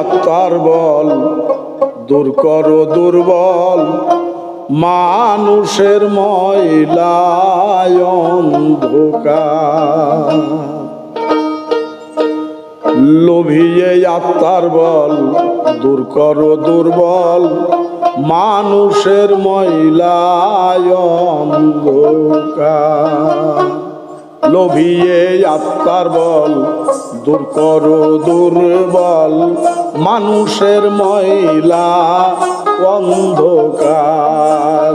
আত্মার বল দূর করো দুর্বল, মানুষের ময়লায় অন্ধকার লোভিয়ে আত্মার বল দূর করো দুর্বল, মানুষের মহিলায় অন্ধকার লোভিয়ে আত্মার বল দূর করো দুর্বল মানুষের মহিলা অন্ধকার।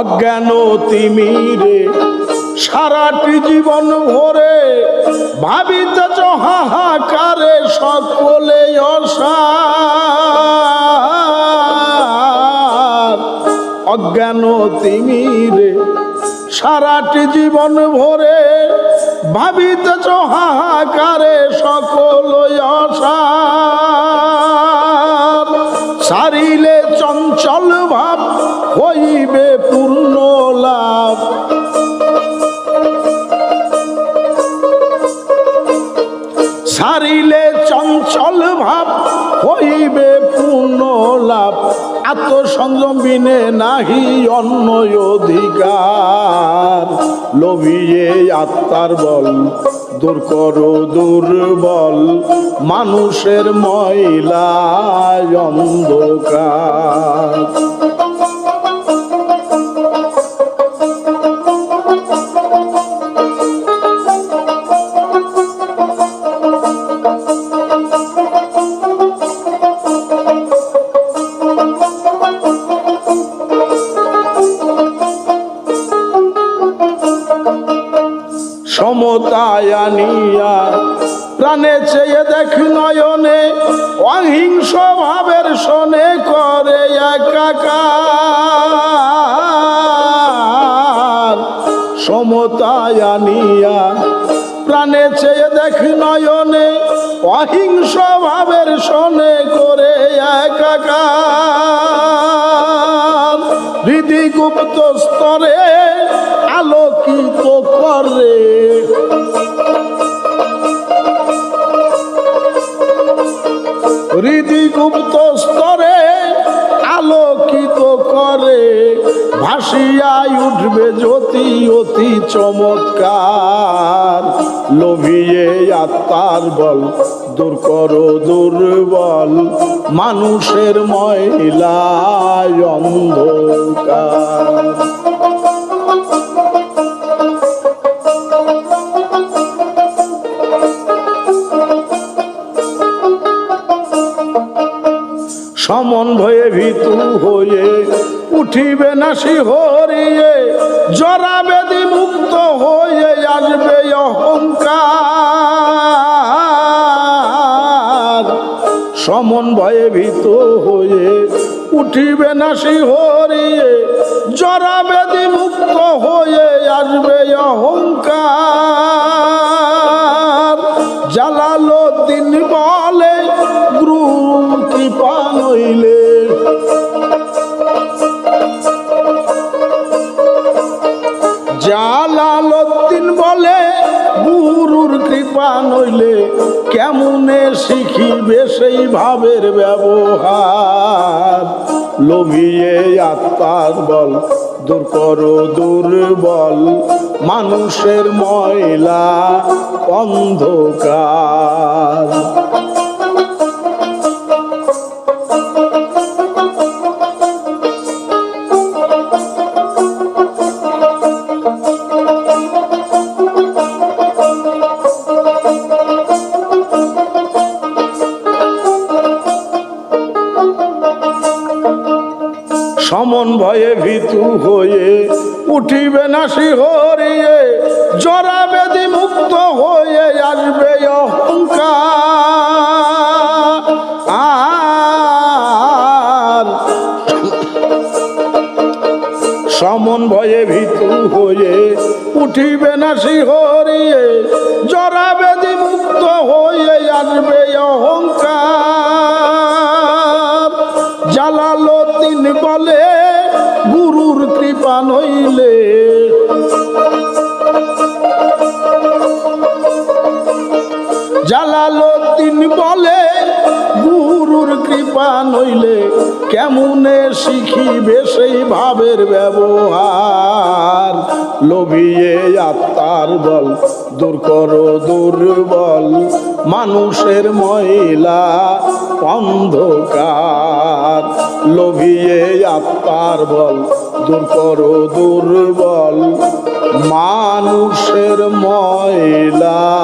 অজ্ঞান তিমিরে সারাটি জীবন ভরে ভাবিতেছ হাহাকারে সকলে অসার। অজ্ঞান তিমিরে সারাটি জীবন ভরে ভাবিতেছ হাহাকারে সকল অসার আত্মসংযম বিনে নাহি অন্য অধিকার। লোভিয়ে আত্মার বল দূর করো দুর্বল। মানুষের ময়লা অন্ধকার। সমতায় আনিয়া প্রাণে চেয়ে দেখ নয়নে, অহিংস ভাবের শোনে করে একাকার। সমতায় আনিয়া প্রাণে চেয়ে দেখ নয়নে, অহিংস ভাবের শোনে করে একাকার। হৃদি স্তরে আলোকিত করে হৃদি গুপ্ত স্তরে আলোকিত করে ভাসিয়াই উঠবে জ্যোতি অতি চমৎকার। লোভিয়ে আত্মার বল, দূর করো দুর্বল, মানুষের মহিলায় অন্ধকার। সমন ভয়ে ভীতু হয়ে উঠিবে না শিহরিয়ে জরা বেদি মুক্ত হয়ে আসবে অহংকার। সমন ভয়ে ভীত হয়ে উঠিবে না শিহরিয়ে জরা বেদি মুক্ত হয়ে আসবে অহংকার। জালালুদ্দিন বলে, গুরুর কৃপা নইলে কেমনে শিখিবে সেই ভাবের ব্যবহার? লোভিয়ে আত্মার বল, দূর করো দুর্বল। মানুষের ময়লা, অন্ধকার। সমন ভয়ে ভীতু হয়ে উঠিবে না শিহরিয়ে, জরা বেদি মুক্ত হয়ে আসবে অহংকার। সমন ভয়ে ভীতু হয়ে উঠিবে না শিহরিয়ে, জরা বেদি মুক্ত হয়ে আসবে অহংকার। জালালুদ্দিন বলে গুরুর কৃপা নইলে। জালালুদ্দিন বলে গুরুর কৃপা নইলে কেমনে শিখিবে সেই ভাবের ব্যবহার? লোভিয়ে আত্মার বল, দূর করো দুর্বল। মানুষের মহিলা, অন্ধকার। লোভিয়ে আত্মার বল, দূর করো দুর্বল। মানুষের ময়লা